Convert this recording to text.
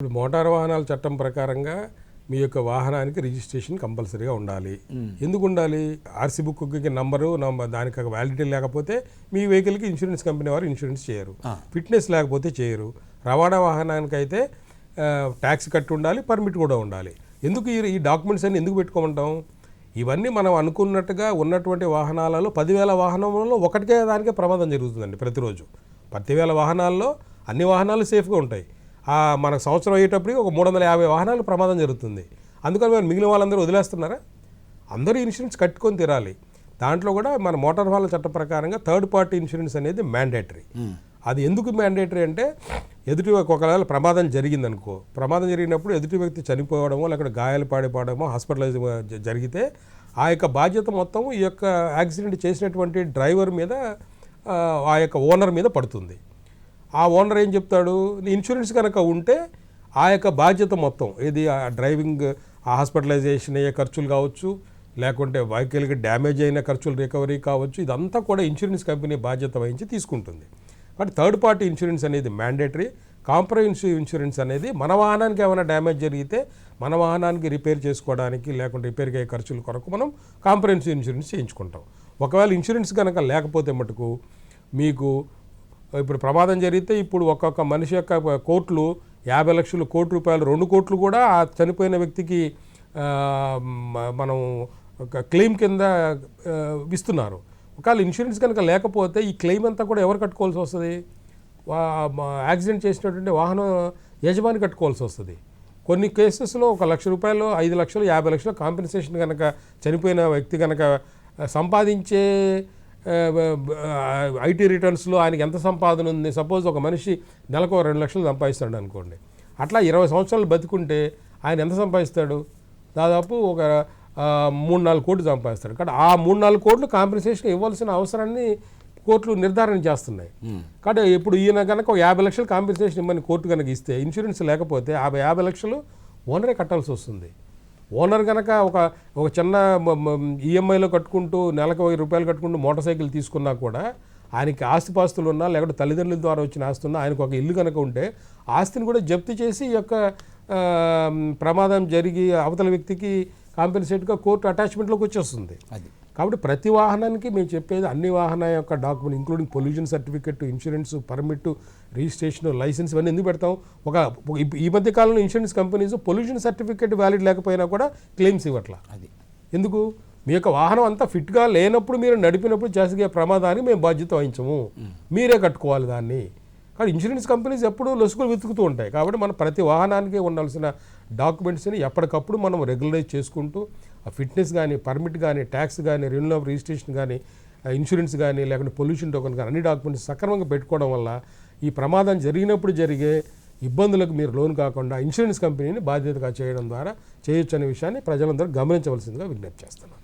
ఇప్పుడు మోటార్ వాహనాల చట్టం ప్రకారంగా మీ యొక్క వాహనానికి రిజిస్ట్రేషన్ కంపల్సరీగా ఉండాలి. ఎందుకు ఉండాలి? ఆర్సీ బుక్కి నంబరు నంబర్ దానికి వ్యాలిడిటీ లేకపోతే మీ వెహికల్కి ఇన్సూరెన్స్ కంపెనీ వారు ఇన్సూరెన్స్ చేయరు. ఫిట్నెస్ లేకపోతే చేయరు. రవాణా వాహనానికి అయితే ట్యాక్స్ కట్టి ఉండాలి పర్మిట్ కూడా ఉండాలి. ఎందుకు ఈ డాక్యుమెంట్స్ అన్ని ఎందుకు పెట్టుకోమంటాం? ఇవన్నీ మనం అనుకున్నట్టుగా ఉన్నటువంటి వాహనాలలో పదివేల వాహనంలో ఒకటికే దానికే ప్రమాదం జరుగుతుందండి ప్రతిరోజు. పదివేల వాహనాల్లో అన్ని వాహనాలు సేఫ్గా ఉంటాయి. మనకు సంవత్సరం అయ్యేటప్పటికి ఒక మూడు వందల యాభై వాహనాలు ప్రమాదం జరుగుతుంది. అందుకని మరి మిగిలిన వాళ్ళందరూ వదిలేస్తున్నారా? అందరూ ఇన్సూరెన్స్ కట్టుకొని తీరాలి. దాంట్లో కూడా మన మోటార్ వాహనాల చట్ట ప్రకారంగా థర్డ్ పార్టీ ఇన్సూరెన్స్ అనేది మ్యాండేటరీ. అది ఎందుకు మ్యాండేటరీ అంటే ఎదుటి ఒకవేళ ప్రమాదం జరిగిందనుకో ప్రమాదం జరిగినప్పుడు ఎదుటి వ్యక్తి చనిపోవడమో లేకపోతే గాయాలు పాడిపోవడమో హాస్పిటలైజ్ జరిగితే ఆ యొక్క బాధ్యత మొత్తం ఈ యొక్క యాక్సిడెంట్ చేసినటువంటి డ్రైవర్ మీద ఆ యొక్క ఓనర్ మీద పడుతుంది. ఆ ఓనర్ ఏం చెప్తాడు? ఇన్సూరెన్స్ కనుక ఉంటే ఆ యొక్క బాధ్యత మొత్తం. ఏది ఆ డ్రైవింగ్ ఆ హాస్పిటలైజేషన్ అయ్యే ఖర్చులు కావచ్చు లేకుంటే వెహికల్కి డ్యామేజ్ అయిన ఖర్చులు రికవరీ కావచ్చు ఇదంతా కూడా ఇన్సూరెన్స్ కంపెనీ బాధ్యత వహించి తీసుకుంటుంది. బట్ థర్డ్ పార్టీ ఇన్సూరెన్స్ అనేది మ్యాండేటరీ. కాంప్రహెన్సివ్ ఇన్సూరెన్స్ అనేది మన వాహనానికి ఏమైనా డ్యామేజ్ జరిగితే మన వాహనానికి రిపేర్ చేసుకోవడానికి లేకుంటే రిపేర్కి అయ్యే ఖర్చుల కొరకు మనం కాంప్రహెన్సివ్ ఇన్సూరెన్స్ చేయించుకుంటాం. ఒకవేళ ఇన్సూరెన్స్ కనుక లేకపోతే మటుకు మీకు ఇప్పుడు ప్రమాదం జరిగితే ఇప్పుడు ఒక్కొక్క మనిషి యొక్క కోట్లు యాభై లక్షలు కోటి రూపాయలు రెండు కోట్లు కూడా ఆ చనిపోయిన వ్యక్తికి మనం ఒక క్లెయిమ్ కింద ఇస్తున్నారు. ఒకవేళ ఇన్సూరెన్స్ కనుక లేకపోతే ఈ క్లెయిమ్ అంతా కూడా ఎవరు కట్టుకోవాల్సి వస్తుంది? యాక్సిడెంట్ చేసినటువంటి వాహనం యజమాని కట్టుకోవాల్సి వస్తుంది. కొన్ని కేసెస్లో ఒక లక్ష రూపాయలు ఐదు లక్షలు యాభై లక్షలు కాంపెన్సేషన్ కనుక చనిపోయిన వ్యక్తి కనుక సంపాదించే ఐటీ రిటర్న్స్లో ఆయనకి ఎంత సంపాదన ఉంది? సపోజ్ ఒక మనిషి నెలకు రెండు లక్షలు సంపాదిస్తాడు అనుకోండి. అట్లా ఇరవై సంవత్సరాలు బతికుంటే ఆయన ఎంత సంపాదిస్తాడు? దాదాపు ఒక మూడు నాలుగు కోట్లు సంపాదిస్తాడు. కాబట్టి ఆ మూడు నాలుగు కోట్లు కాంపెన్సేషన్ ఇవ్వాల్సిన అవసరాన్ని కోర్టులు నిర్ధారణ చేస్తున్నాయి. కాబట్టి ఇప్పుడు ఈయన కనుక యాభై లక్షలు కాంపెన్సేషన్ ఇవ్వని కోర్టు కనుక ఇస్తే ఇన్సూరెన్స్ లేకపోతే ఆ యాభై లక్షలు ఓనరే కట్టాల్సి వస్తుంది. ఓనర్ కనుక ఒక ఒక చిన్న ఈఎంఐలో కట్టుకుంటూ నెలకు వెయ్యి రూపాయలు కట్టుకుంటూ మోటార్ సైకిల్ తీసుకున్నా కూడా ఆయనకి ఆస్తిపాస్తులు ఉన్నా లేకపోతే తల్లిదండ్రుల ద్వారా వచ్చిన ఆస్తి ఉన్నా ఆయనకు ఒక ఇల్లు కనుక ఉంటే ఆస్తిని కూడా జప్తు చేసి ఈ యొక్క ప్రమాదం జరిగి అవతల వ్యక్తికి కాంపెన్సేట్గా కోర్టు అటాచ్మెంట్లోకి వచ్చేస్తుంది. అది. కాబట్టి ప్రతి వాహనానికి మేము చెప్పేది అన్ని వాహన యొక్క document including pollution certificate insurance permit registration licence ఇవన్నీ ఎందుకు పెడతాం? ఒక ఈ- మధ్య కాలంలో insurance companies pollution certificate valid లేకపోయినా కూడా క్లెయిమ్స్ ఇవ్వట్లా. అది. ఎందుకు? మీ యొక్క వాహనం అంతా ఫిట్గా లేనప్పుడు మీరు నడిపినప్పుడు చేసే ప్రమాదానికి మేము బాధ్యత వహించము. మీరే కట్టుకోవాలి దాన్ని. కానీ ఇన్సూరెన్స్ కంపెనీస్ ఎప్పుడూ లొసుగులు వెతుకుతూ ఉంటాయి. కాబట్టి మనం ప్రతి వాహనానికి ఉండాల్సిన డాక్యుమెంట్స్ని ఎప్పటికప్పుడు మనం రెగ్యులరైజ్ చేసుకుంటూ ఆ ఫిట్నెస్ కానీ పర్మిట్ కానీ ట్యాక్స్ కానీ రెన్యూ ఆఫ్ రిజిస్ట్రేషన్ కానీ ఇన్సూరెన్స్ కానీ లేకుంటే పొల్యూషన్ టోకన్ కానీ అన్ని డాక్యుమెంట్స్ సక్రమంగా పెట్టుకోవడం వల్ల ఈ ప్రమాదం జరిగినప్పుడు జరిగే ఇబ్బందులకు మీరు లోన్ కాకుండా ఇన్సూరెన్స్ కంపెనీని బాధ్యతగా చేయడం ద్వారా చేయొచ్చు అనే విషయాన్ని ప్రజలందరూ గమనించవలసిందిగా విజ్ఞప్తి చేస్తున్నాను.